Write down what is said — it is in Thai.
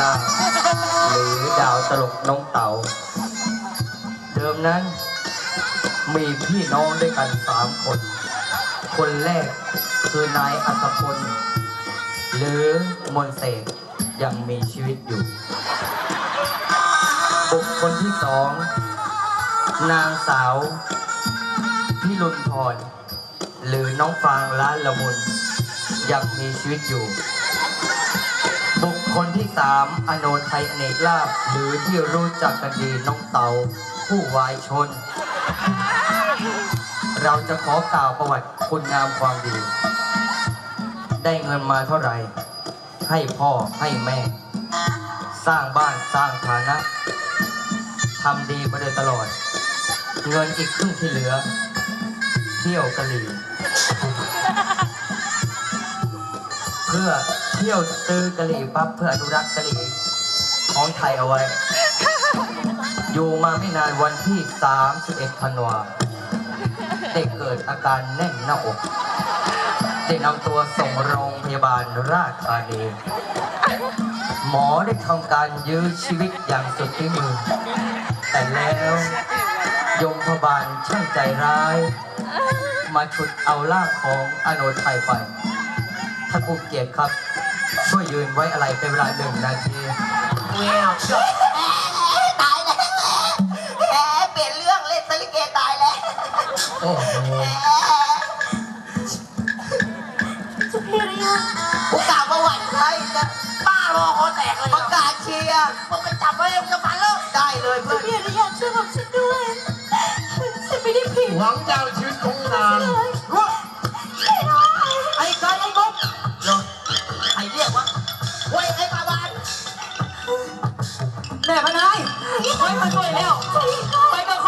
ล่าหรือดาวตลกน้องเต๋าเดิมนั้น มีพี่น้องด้วยกันสามคน คนแรกคือนายอัศพล หรือมนเสกยังมีชีวิตอยู่ บุคคลที่สอง นางสาวพิรุณพรหรือน้องฟางล้านละมุนยังมีชีวิตอยู่ คคลที่สามอโนไทยอเนกลาภหรือที่รู้จักกันดีน้องเตาผู้วายชน เราจะขอกล่าวประวัติคุณงามความดี ได้เงินมาเท่าไหร่ ให้พ่อให้แม่ สร้างบ้านสร้างฐานะทำดีมาโดยตลอด เงินอีกครึ่งที่เหลือ เที่ยวกะหรี่ พื่อเที่ยวซื้อกะหรี่ปั๊บเพื่ออนุรักษ์กะหรี่ของไทยเอาไว้ อยู่มาไม่นานวันที่ 31ธันวาได้เกิดอาการแน่นหน้าอกได้นำตัวส่งโรงพยาบาลราชธานีหมอได้ทำการยื้อชีวิตอย่างสุดที่มือ แต่แล้วยมพบาลช่างใจร้าย มาฉุดเอาร่างของอโนไทยไป ท่านผู้เกียรติครับ ช่วยยืนไว้อะไรเป็นเวลาหนึ่งนาทีแมวตายแล้วแหมเปลี่ยนเรื่องเล่นสลิเกตายแล้วโอ้โหสุพิริยะกูกล่าวประวัติใครนะป้ารอคอแตกเลยประกาศเชียร์มึงไปจับไว้มึงจะฟันแล้วได้เลยสุเพื่อนพิริยะช่วยผมฉันด้วยฉันไม่ได้ผิดหวังยาวชีวิตของนาง แม่พนายคอยมาช่วยแล้วไอ้